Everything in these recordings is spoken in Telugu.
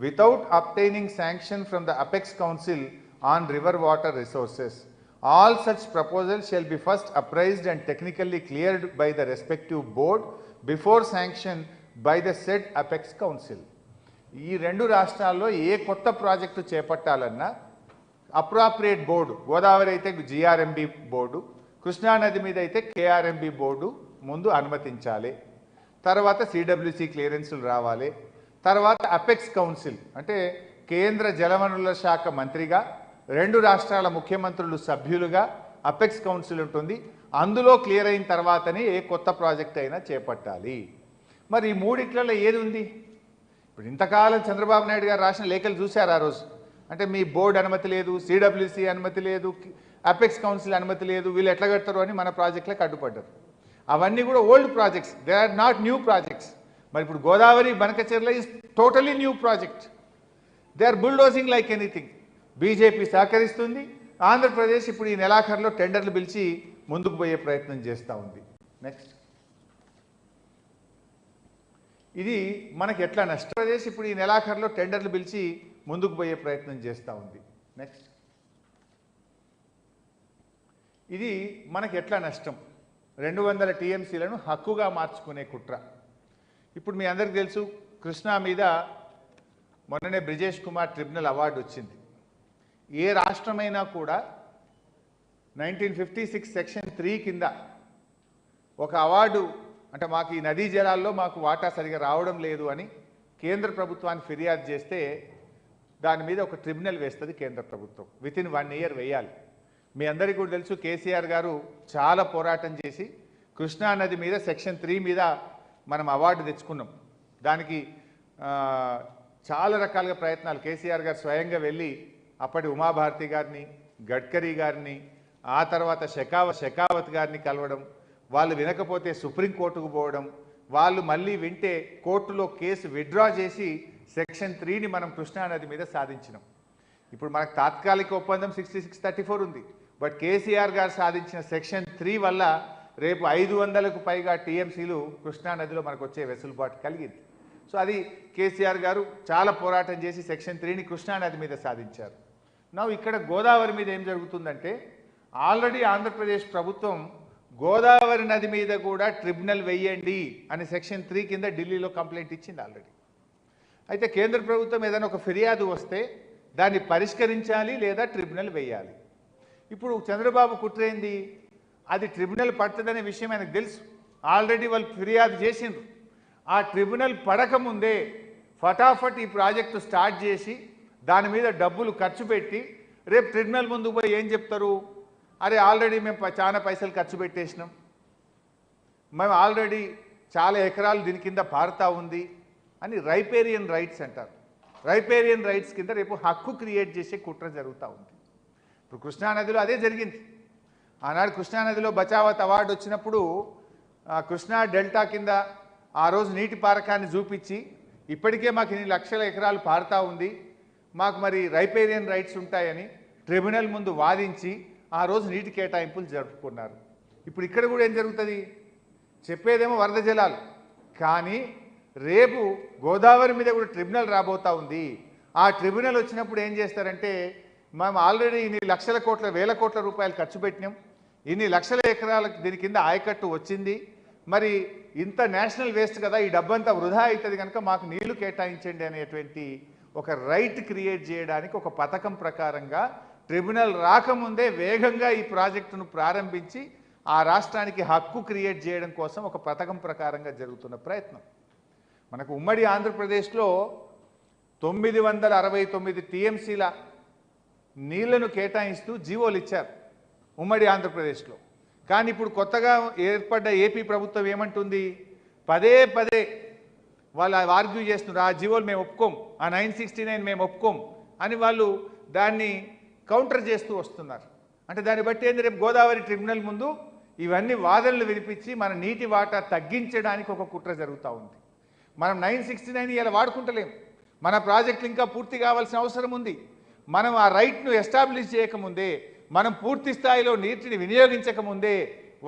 without obtaining sanction from the Apex Council on river water resources. All such proposals shall be first appraised and technically cleared by the respective board before sanction by the said Apex Council. ఈ రెండు రాష్ట్రాల్లో ఏ కొత్త ప్రాజెక్టు చేపట్టాలన్నా అప్రాప్రియేట్ బోర్డు గోదావరి అయితే జిఆర్ఎంబి బోర్డు కృష్ణానది మీద అయితే కేఆర్ఎంబి బోర్డు ముందు అనుమతించాలి తర్వాత సిడబ్ల్యూసి క్లియరెన్సులు రావాలి తర్వాత అపెక్స్ కౌన్సిల్ అంటే కేంద్ర జలవనరుల శాఖ మంత్రిగా రెండు రాష్ట్రాల ముఖ్యమంత్రులు సభ్యులుగా అపెక్స్ కౌన్సిల్ ఉంటుంది. అందులో క్లియర్ అయిన తర్వాతనే ఏ కొత్త ప్రాజెక్ట్ అయినా చేపట్టాలి. మరి ఈ మూడిట్లలో ఏది ఉంది? ఇప్పుడు ఇంతకాలం చంద్రబాబు నాయుడు గారు రాసిన లేఖలు చూశారు ఆ రోజు. అంటే మీ బోర్డు అనుమతి లేదు సిడబ్ల్యూసి అనుమతి లేదు అపెక్స్ కౌన్సిల్ అనుమతి లేదు వీళ్ళు ఎట్లా కడతారు అని మన ప్రాజెక్టులకు అడ్డుపడ్డారు. అవన్నీ కూడా old projects they are not new projects. మరి ఇప్పుడు Godavari Banakacherla is totally new project they are bulldozing like anything BJP సహకరిస్తుంది. ఆంధ్రప్రదేశ్ ఇప్పుడు ఈ నెలాఖరులో టెండర్లు పిలిచి ముందుకు పోయే ప్రయత్నం చేస్తూ ఉంది. నెక్స్ట్ ఇది మనకి ఎట్లా నష్టం? ప్రదేశ్ ఇప్పుడు ఈ నెలాఖరులో టెండర్లు పిలిచి ముందుకు పోయే ప్రయత్నం చేస్తూ ఉంది. నెక్స్ట్ ఇది మనకి ఎట్లా నష్టం? రెండు వందల టీఎంసీలను హక్కుగా మార్చుకునే కుట్ర. ఇప్పుడు మీ అందరికీ తెలుసు కృష్ణా మీద మొన్ననే బ్రిజేష్ కుమార్ ట్రిబ్యునల్ అవార్డు వచ్చింది. ఏ రాష్ట్రమైనా కూడా nineteen fifty six section three కింద ఒక అవార్డు అంటే మాకు ఈ నదీ జలాల్లో మాకు వాటా సరిగా రావడం లేదు అని కేంద్ర ప్రభుత్వానికి ఫిర్యాదు చేస్తే దాని మీద ఒక ట్రిబ్యునల్ వేస్తుంది కేంద్ర ప్రభుత్వం. విత్ ఇన్ వన్ ఇయర్ వేయాలి. మీ అందరికీ కూడా తెలుసు కేసీఆర్ గారు చాలా పోరాటం చేసి కృష్ణా నది మీద సెక్షన్ త్రీ మీద మనం అవార్డు తెచ్చుకున్నాం. దానికి చాలా రకాలుగా ప్రయత్నాలు. కేసీఆర్ గారు స్వయంగా వెళ్ళి అప్పటి ఉమాభారతి గారిని గడ్కరీ గారిని ఆ తర్వాత షెకావ షెకావత్ గారిని కలవడం వాళ్ళు వినకపోతే సుప్రీంకోర్టుకు పోవడం వాళ్ళు మళ్ళీ వింటే కోర్టులో కేసు విత్డ్రా చేసి సెక్షన్ త్రీని మనం కృష్ణానది మీద సాధించినాం. ఇప్పుడు మనకు తాత్కాలిక ఒప్పందం సిక్స్టీ సిక్స్ థర్టీ ఫోర్ ఉంది. బట్ కేసీఆర్ గారు సాధించిన సెక్షన్ త్రీ వల్ల రేపు ఐదు వందలకు పైగా టీఎంసీలు కృష్ణానదిలో మనకు వచ్చే వెసులుబాటు కలిగింది. సో అది కేసీఆర్ గారు చాలా పోరాటం చేసి సెక్షన్ త్రీని కృష్ణానది మీద సాధించారు. నా ఇక్కడ గోదావరి మీద ఏం జరుగుతుందంటే ఆల్రెడీ ఆంధ్రప్రదేశ్ ప్రభుత్వం గోదావరి నది మీద కూడా ట్రిబ్యునల్ వెయ్యండి అని సెక్షన్ త్రీ కింద ఢిల్లీలో కంప్లైంట్ ఇచ్చింది ఆల్రెడీ. అయితే కేంద్ర ప్రభుత్వం ఏదైనా ఒక ఫిర్యాదు వస్తే దాన్ని పరిష్కరించాలి లేదా ట్రిబ్యునల్ వేయాలి. ఇప్పుడు చంద్రబాబు కుట్రేంది? అది ట్రిబ్యునల్ పడుతుందనే విషయం ఆయనకు తెలుసు. ఆల్రెడీ వాళ్ళు ఫిర్యాదు చేసిండ్రు. ఆ ట్రిబ్యునల్ పడకముందే ఫటాఫట్ ఈ ప్రాజెక్టు స్టార్ట్ చేసి దాని మీద డబ్బులు ఖర్చు పెట్టి రేపు ట్రిబ్యునల్ ముందుకు పోయి ఏం చెప్తారు? అరే ఆల్రెడీ మేము చాలా పైసలు ఖర్చు పెట్టేసినాం. మేము ఆల్రెడీ చాలా ఎకరాలు దీని కింద పారుతా ఉంది అని రైపేరియన్ రైట్స్ అంటారు. రైపేరియన్ రైట్స్ కింద రేపు హక్కు క్రియేట్ చేసే కుట్ర జరుగుతూ ఉంది. ఇప్పుడు కృష్ణానదిలో అదే జరిగింది. ఆనాడు కృష్ణానదిలో బచావత్ అవార్డు వచ్చినప్పుడు కృష్ణా డెల్టా కింద ఆ రోజు నీటి పారకాన్ని చూపించి ఇప్పటికే మాకు ఇన్ని లక్షల ఎకరాలు పారుతూ ఉంది మాకు మరి రైపేరియన్ రైట్స్ ఉంటాయని ట్రిబ్యునల్ ముందు వాదించి ఆ రోజు నీటి కేటాయింపులు జరుపుకున్నారు. ఇప్పుడు ఇక్కడ కూడా ఏం జరుగుతుంది? చెప్పేదేమో వరద జలాలు. కానీ రేపు గోదావరి మీద కూడా ట్రిబ్యునల్ రాబోతా ఉంది. ఆ ట్రిబ్యునల్ వచ్చినప్పుడు ఏం చేస్తారంటే మేము ఆల్రెడీ ఇన్ని లక్షల కోట్ల వేల కోట్ల రూపాయలు ఖర్చు పెట్టినాం. ఇన్ని లక్షల ఎకరాలకు దీని కింద ఆయకట్టు వచ్చింది. మరి ఇంత నేషనల్ వేస్ట్ కదా ఈ డబ్బంతా వృధా అవుతుంది కనుక మాకు నీళ్ళు కేటాయించండి అనేటువంటి ఒక రైట్ క్రియేట్ చేయడానికి ఒక పథకం ప్రకారంగా ట్రిబ్యునల్ రాకముందే వేగంగా ఈ ప్రాజెక్టును ప్రారంభించి ఆ రాష్ట్రానికి హక్కు క్రియేట్ చేయడం కోసం ఒక పథకం ప్రకారంగా జరుగుతున్న ప్రయత్నం. మనకు ఉమ్మడి ఆంధ్రప్రదేశ్లో తొమ్మిది వందల అరవై తొమ్మిది టీఎంసీల నీళ్ళను కేటాయిస్తూ జీవోలు ఇచ్చారు. ఉమ్మడి ఆంధ్రప్రదేశ్లో. కానీ ఇప్పుడు కొత్తగా ఏర్పడ్డ ఏపీ ప్రభుత్వం ఏమంటుంది? పదే పదే వాళ్ళు ఆర్గ్యూ చేస్తున్నారు ఆ జీవోలు మేము ఒప్పుకోం ఆ నైన్ సిక్స్టీ నైన్ మేము ఒప్పుకోం అని వాళ్ళు దాన్ని కౌంటర్ చేస్తూ వస్తున్నారు. అంటే దాన్ని బట్టి ఏంది? రేపు గోదావరి ట్రిబ్యునల్ ముందు ఇవన్నీ వాదనలు వినిపించి మన నీటి వాటా తగ్గించడానికి ఒక కుట్ర జరుగుతూ ఉంది. మనం నైన్ సిక్స్టీ నైన్ ఇలా వాడుకుంటలేం. మన ప్రాజెక్టులు ఇంకా పూర్తి కావాల్సిన అవసరం ఉంది. మనం ఆ రైట్ను ఎస్టాబ్లిష్ చేయకముందే మనం పూర్తి స్థాయిలో నీటిని వినియోగించకముందే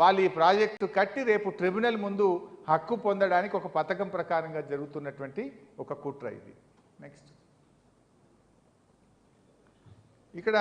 వాళ్ళు ఈ ప్రాజెక్టు కట్టి రేపు ట్రిబ్యునల్ ముందు హక్కు పొందడానికి ఒక పథకం ప్రకారంగా జరుగుతున్నటువంటి ఒక కుట్ర ఇది. నెక్స్ట్ ఇక్కడ